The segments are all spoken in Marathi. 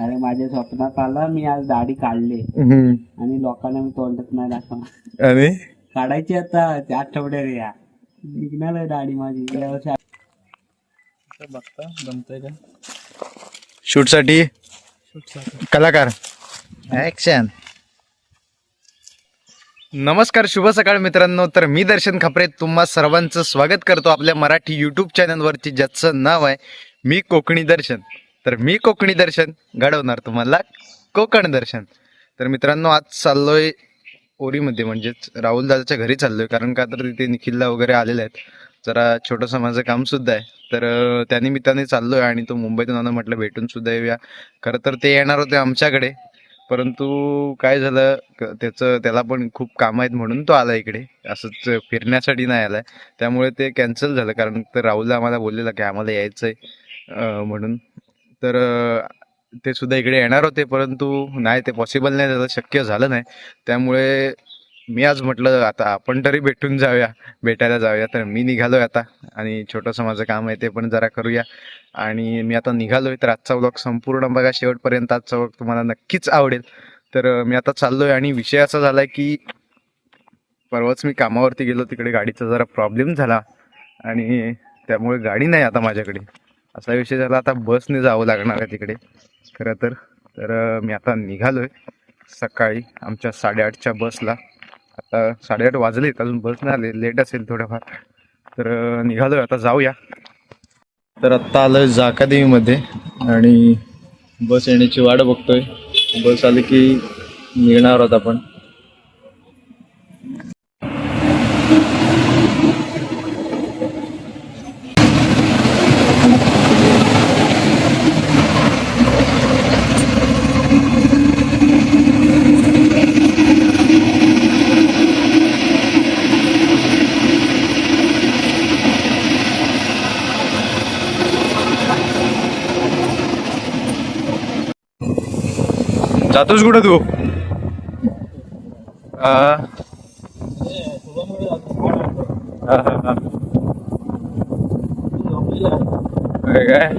अरे माझ्या स्वप्नात आला मी आज दाढी काढली. आणि लोकांना मी तोंडात नाही दाखवणार. आणि? काढायची आता त्या आठवड्यात या. निघणार आहे दाढी माझी. या वर्षी बघता जमतंय का? शूटसाठी कलाकार. ऍक्शन नमस्कार शुभ सकाळ मित्रांनो. तर मी दर्शन खापरे तुम्हा सर्वांचं स्वागत करतो आपल्या मराठी युट्यूब चॅनलवरती ज्याचं नाव आहे मी कोकणी दर्शन. तर मी कोकणी दर्शन घडवणार तुम्हाला कोकण दर्शन. तर मित्रांनो आज चाललोय ओरीमध्ये म्हणजेच राहुल दादाच्या घरी चाललोय कारण का तर तिथे निखिलला वगैरे आलेले आहेत. जरा छोटंसं माझं काम सुद्धा आहे. तर अं, त्यानिमित्ताने चाललोय आणि तो मुंबईतून आला म्हटलं भेटून सुद्धा येऊया. खरं तर ते येणार होते आमच्याकडे परंतु काय झालं क- त्याचं त्याला पण खूप काम आहेत म्हणून तो आला इकडे. असंच फिरण्यासाठी नाही आलाय. त्यामुळे ते कॅन्सल झालं कारण तर राहुलला आम्हाला बोललेलं की आम्हाला यायचंय म्हणून. तर ते सुद्धा इकडे येणार होते परंतु नाही ते पॉसिबल नाही त्याचं शक्य झालं नाही. त्यामुळे मी आज म्हटलं आता आपण तरी भेटून जाऊया भेटायला जाऊया. तर मी निघालोय आता आणि छोटंसं माझं काम आहे ते पण जरा करूया. आणि मी आता निघालोय तर आजचा व्लॉग संपूर्ण बघा शेवटपर्यंत आजचा व्लॉग तुम्हाला नक्कीच आवडेल. तर मी आता चाललोय आणि विषय असा झालाय की परवाच मी कामावरती गेलो तिकडे गाडीचा जरा प्रॉब्लेम झाला. आणि त्यामुळे गाडी नाही आता माझ्याकडे. असा विषय झाला. आता बसने जावं लागणार आहे तिकडे. खरं तर. तर मी आता निघालोय सकाळी आमच्या साडेआठच्या बसला आता साडेआठ वाजलेत अजून. बस नाही आले. लेट असेल थोडंफार. तर निघालोय. आता जाऊया. तर आत्ता आलोय जाकादेवीमध्ये आणि बस येण्याची वाट बघतोय. बस आली की निघणार आहोत आपण. जातोस कुठं तू? काय?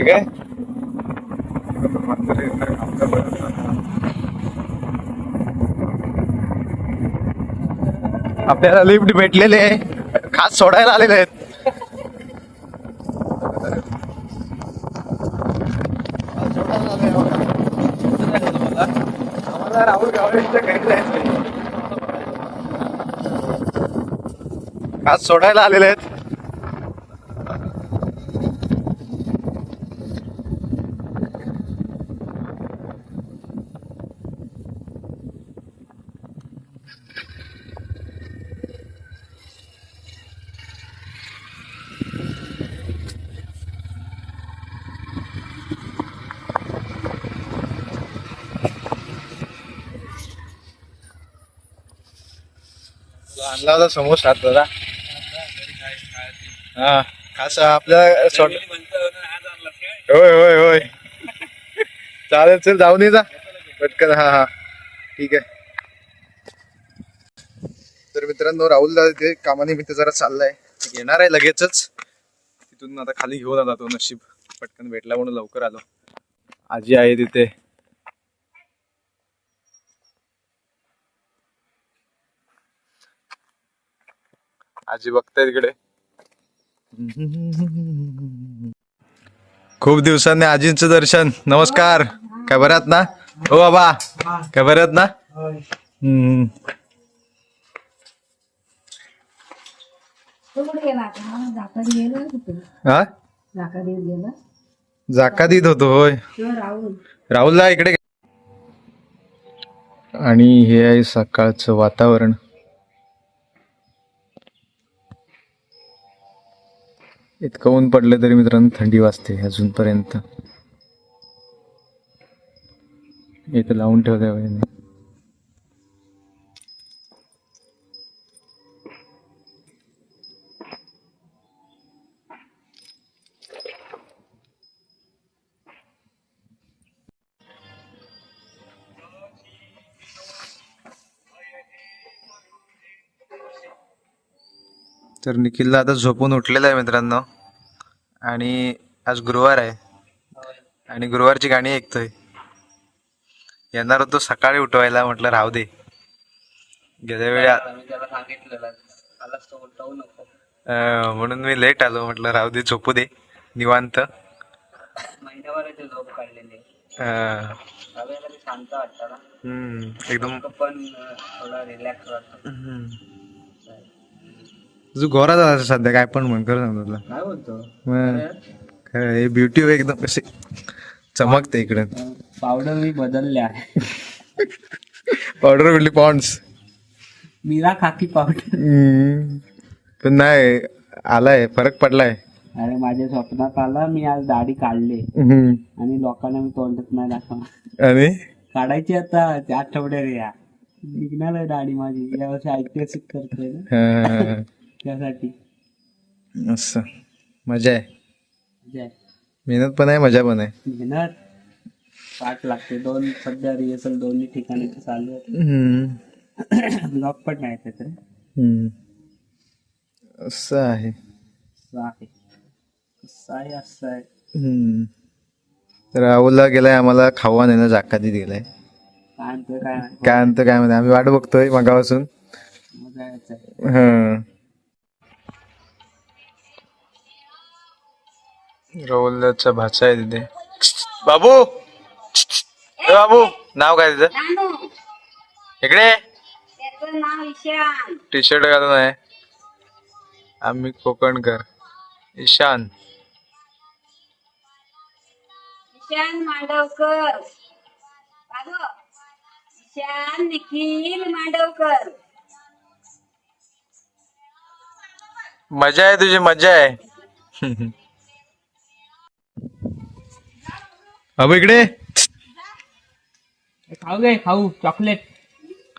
काय? आपल्याला लिफ्ट भेटलेले खास सोडायला आलेले आहेत. आम्हाला राहुल गावडेंच्या घरी जायचंय. आज सोडायला आलेले आहेत आणला होता समोसा दादा. हा. असं आपल्या शॉर्ट होय होय होय. चालेल चल जाऊन ये जा. पटकन हा हा. ठीक आहे. तर मित्रांनो राहुल दादा ते कामानिमित्त जरा चाललाय. येणार आहे लगेचच. तिथून आता खाली घेऊन आला तो नशीब पटकन भेटला म्हणून लवकर आलो. आजी आहे तिथे आजी बघताय तिकडे खूप दिवसांनी आजींचं दर्शन. नमस्कार. काय बऱ्यात ना? हो बाबा. काय बऱ्यात ना? हम्म. तो कुठे गेला आता गेला कुठे हा? झाका गेला जाका देत होतो होय. राहुल राहुलला इकडे आणि हे आहे सकाळचं वातावरण. इतकं ऊन पडलं तरी मित्रांनो थंडी वाजते अजूनपर्यंत. इथं लावून ठेवलंय तर निखिलला आता झोपून उठलेला आहे मित्रांनो. आणि आज गुरुवार आहे. आणि गुरुवारची गाणी ऐकतोय. येणार होतो सकाळी उठवायला म्हटलं राहू दे. गेल्या वेळी म्हणून मी लेट आलो म्हटलं राहू दे झोपू दे निवांत. महिन्याभराची झोप काढलेली तुझं गोरा झाला सध्या काय पण म्हण खरं सांगतो तुला. काय बोलतो? मग खरं हे ब्युटी एकदम कशी चमकते इकडे. पावडर मी बदलले आहे पावडर कुठली पॉन्ड्स मीरा खाकी पावडर पण नाही आलाय फरक पडलाय. अरे माझ्या स्वप्नात आला मी आज दाढी काढली. हम्म. आणि लोकांना मी तोंडात नाही दाखवणार. आणि? काढायची आता त्या आठवड्यात या. निघणार आहे दाढी माझी. यावर्षी ऐतिहासिक करतोय ना. हा, त्यासाठी असं मजा आहे. मेहनत पण आहे मजा पण आहे. मेहनत. पाठ लागते. दोन सध्या रिहर्सल दोन्ही ठिकाणी चालू हम्म. आहे ब्लॉग पण नाही त्यात रे हम्म. असं आहे. असं आहे. असं आहे असं आहे. हम्म. राहुलला गेलाय आम्हाला खावा नेणं जाकातीत गेलाय. काय म्हणतोय काय? नाही. काय म्हणतं काय म्हणतं आम्ही वाट बघतोय मगापासून. मजा यायचं हं. राहुलचा भाचा आहे तिथे. बाबू! ए बाबू! नाव काय तिथं इकडे त्याचं नाव ईशान. टी शर्ट घालून आहे. आम्ही कोकणकर. ईशान. ईशान मांडवकर. बाबू! ईशान निखिल मांडवकर. मजा आहे तुझी मजा आहे. बाबू इकडे. खाऊ गे खाऊ. चॉकलेट.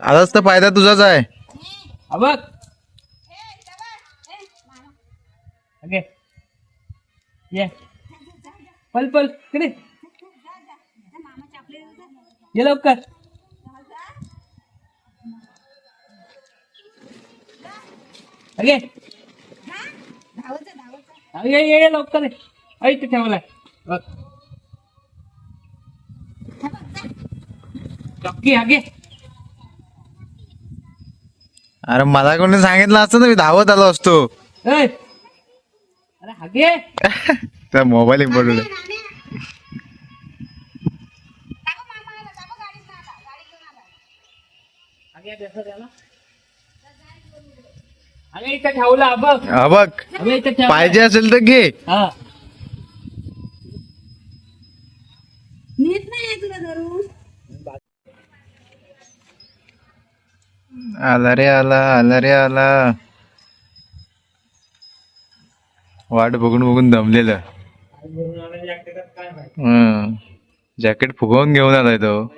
आलाच तर फायदा तुझाच आहे. हा बघ. ओके. ये. पल पल. कडे ये लवकर. ओके. ये ये ये लवकर. ये. ऐ इथे ठेवलाय. बघ. आगे अरे मला कोणी सांगितलं असतं ना मी धावत आलो असतो. ऐ अरे हागे त्या मोबाईल इम्पॉर्टंट हागे कसं त्याला अरे इथे ठेवला बघ. हा बघ. अरे इथे ठेवला. पाहिजे असेल तर घे. हा. नीट नाही तुला धरून. आला रे आला आला रे आला. वाट बघून बघून दमलेलं. हम्म. जॅकेट फुगवून घेऊन आलाय तो.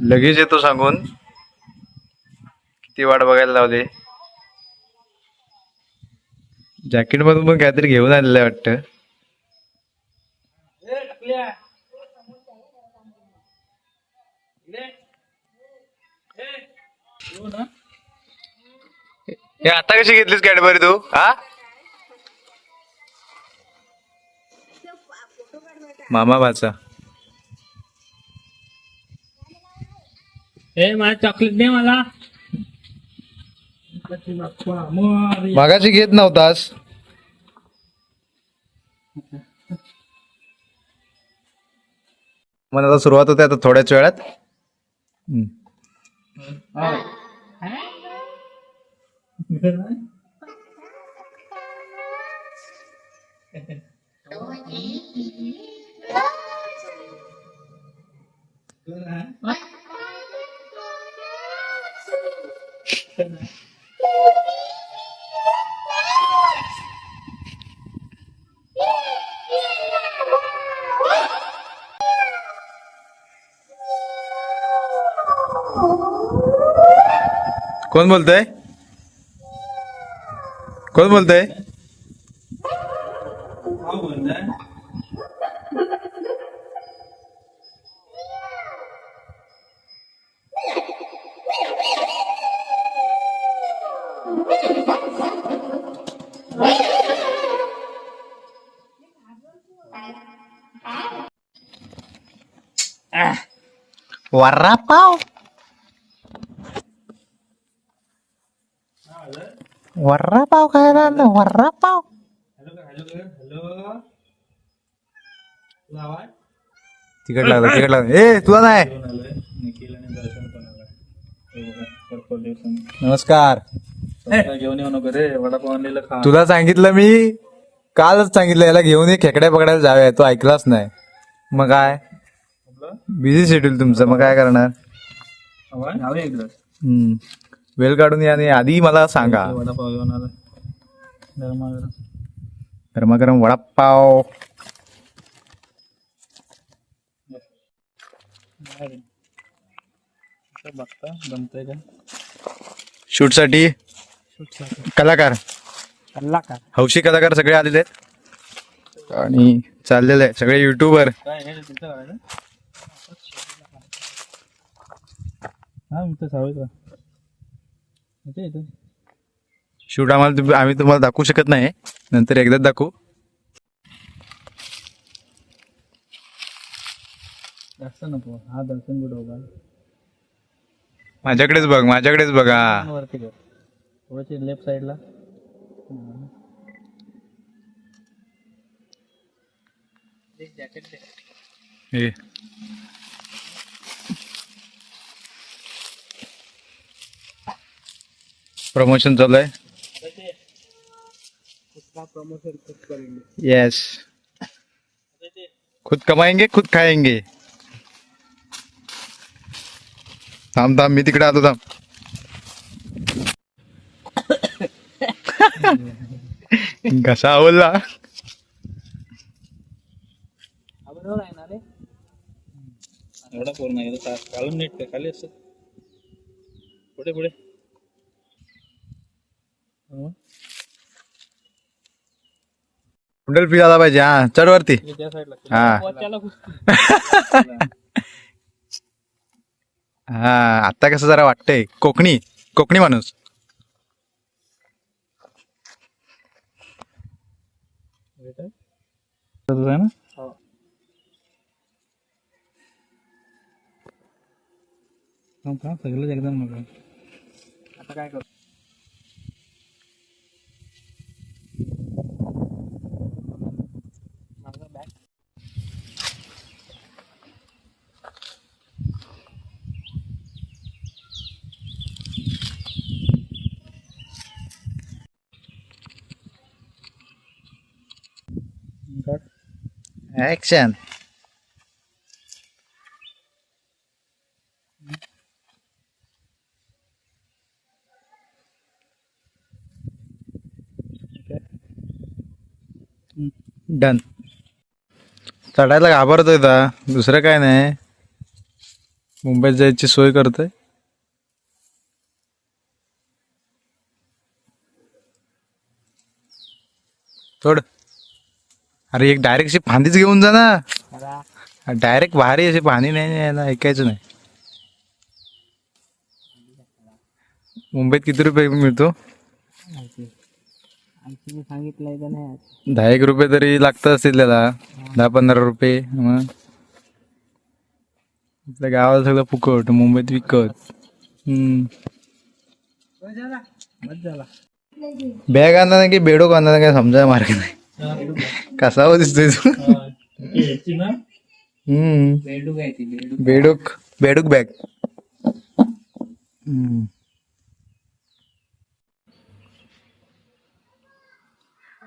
लगेच येतो सांगून. किती वाट बघायला लावले. जॅकेट मधून पण काहीतरी घेऊन आलेलं आहे वाटतं. हे आता कशी घेतलीस कॅडबरी तू? हा? मामा भाचा. ए मला चॉकलेट दे मला. मग मागाशी घेत नव्हतास. मग आता सुरुवात होते आता थोड्याच वेळात. Hả? Người nói Đôi chỉ कौन बोलते है कौन कोण है warapau वर्रा पाव खायला आलं वर्रा पाव तिकट लागलं तिकट लागलं. ए तुला नाही. नमस्कार. घेऊन येऊ नको रे वडापाव आणलेलं खा. तुला सांगितलं मी कालच सांगितलं याला घेऊन ये खेकड्या पकडायला जाऊया तो ऐकलाच नाही. मग काय? बिझी शेड्यूल तुमचं मग काय करणार? हम्म. वेळ काढून या आणि आधी मला सांगा. वडापाव घेऊन आला गरमागरम. गरमागरम वडापाव. बघता जमतंय का? शूटसाठी कलाकार. कल्ला का हौशी कलाकार सगळे आलेले आहेत. आणि चाललेले आहे सगळे युट्यूबर काय हे तिथं करायचं हा मी तर सावळी का इथे इथे शूट आम्हाला आम्ही तुम्हाला दाखवू शकत नाही. नंतर एकदाच दाखवू. जास्त नको. हा दर्शन कुठं उभा माझ्याकडेच बघ माझ्याकडेच बघा. वरती कर थोडंशी लेफ्ट साईडला हे. प्रमोशन चालू आहे यस खुद कमाएंगे खुद खाएंगे। थांब थांब मी तिकडे आलो थांब कसा आवडला एवढा पूर्ण आहे का? काढून नीट कर खाली असत पुढे पुढे. हो. कुंडल फील आला पाहिजे हा. चढ वरती. हा. हा आता कसं जरा वाटतंय. कोकणी कोकणी माणूस. तुझं ना? सगळंच एकदम मग. आता काय करू? काढ. डन चढायला घाबरतोय का दुसरं काय नाही. मुंबईत जायची सोय करतोय. थोड अरे एक डायरेक्ट अशी फांदीच घेऊन जा ना. डायरेक्ट भारी अशी पाणी नाही यायला ऐकायचं नाही. मुंबईत किती रुपये मिळतो? दहा एक रुपये तरी लागत असतील त्याला. दहा पंधरा रुपये मग. आपल्या गावाला सगळं फुकट मुंबईत विकत. बॅग आणला नाही की बेडोक आणला नाही काय समजायला मार्ग नाही. कसा दिसतोय तू? हम्म. बेडूक आहे ती बेडूक बेडूक बॅग हम्म.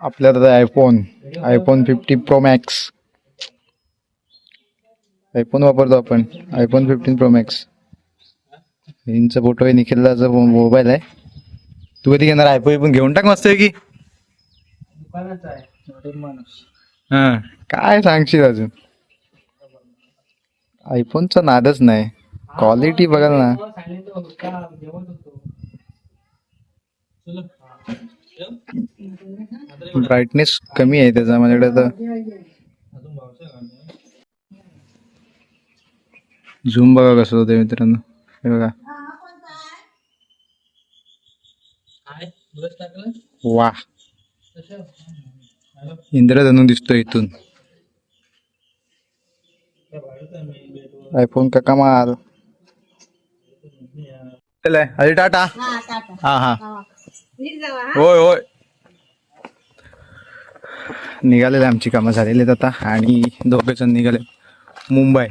आपल्याला iPhone iPhone fifty pro max iPhone वापरतो आपण. आयफोन फिफ्टीन प्रो मॅक्स हिंचा फोटो आहे निखिलचा मोबाईल आहे. तू कधी घेणार? आयफोन पण घेऊन टाक मस्त की दुकानाचा आहे. हा. काय सांगशील अजून? आयफोनचा नादच नाही. क्वालिटी बघाल ना. ब्राईटनेस कमी आहे त्याचा माझ्याकडे तर. झूम बघा कसं होतं मित्रांनो. हे बघा. वा इंद्रधनू दिसतो इथून. आयफोन का कमाल अरे टाटा. हा हा होय होय. निघालेले आमची कामं झालेली आहेत आता आणि दोघे जण निघाले. मुंबई.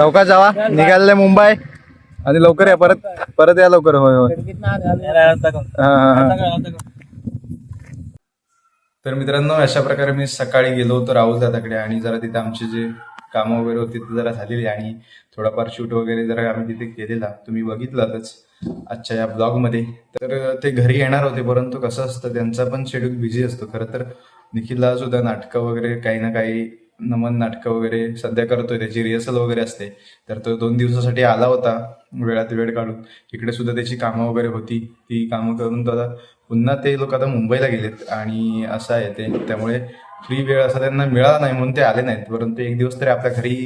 लवकर जावा. निघाले मुंबई. आणि लवकर या परत. परत या लवकर. होय होय. तर मित्रांनो अशा प्रकारे मी सकाळी गेलो होतो राहुल दादाकडे आणि जरा तिथे आमचे जे कामं वगैरे होती ती जरा झालेली आणि थोडाफार शूट वगैरे जरा आम्ही तिथे केलेला. तुम्ही बघितलातच आजच्या या ब्लॉगमध्ये. तर ते घरी येणार होते परंतु कसं असतं त्यांचा पण शेड्यूल बिझी असतो. खरं तर निखिलला सुद्धा नाटकं वगैरे काही ना काही नमन नाटकं वगैरे सध्या करतोय त्याची रिहर्सल वगैरे असते. तर तो दोन दिवसासाठी आला होता वेळात वेळ काढून. इकडे सुद्धा त्याची कामं वगैरे होती ती कामं करून तो आता पुन्हा ते लोक आता मुंबईला गेलेत. आणि असं आहे ते त्यामुळे फ्री वेळ असा त्यांना मिळाला नाही म्हणून ते आले नाहीत. परंतु एक दिवस तरी आपल्या घरी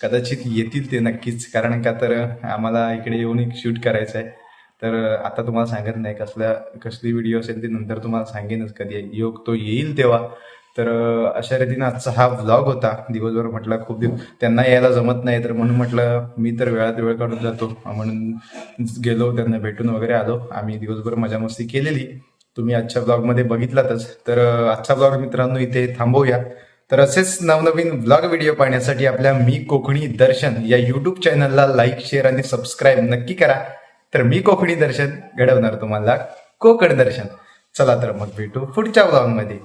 कदाचित येतील ते नक्कीच. कारण का तर आम्हाला इकडे येऊन एक शूट करायचं आहे. तर आता तुम्हाला सांगत नाही कसल्या कसली व्हिडिओ असेल ती नंतर तुम्हाला सांगेनच कधी. योग तो येईल तेव्हा. तर अशा रीतीने आजचा हा व्लॉग होता. दिवसभर म्हटलं खूप दिवस. त्यांना यायला जमत नाही तर म्हणून म्हटलं मी तर वेळात वेळ काढून जातो. म्हणून गेलो त्यांना भेटून वगैरे आलो. आम्ही दिवसभर मजा मस्ती केलेली. तुम्ही आजच्या ब्लॉगमध्ये बघितलातच. तर आजचा ब्लॉग मित्रांनो इथे थांबवूया. तर असेच नवनवीन ब्लॉग व्हिडिओ पाहण्यासाठी आपल्या मी कोकणी दर्शन या युट्यूब चॅनलला लाईक शेअर आणि सबस्क्राईब नक्की करा. तर मी कोकणी दर्शन घडवणार तुम्हाला. कोकण दर्शन. चला तर मग भेटू पुढच्या ब्लॉगमध्ये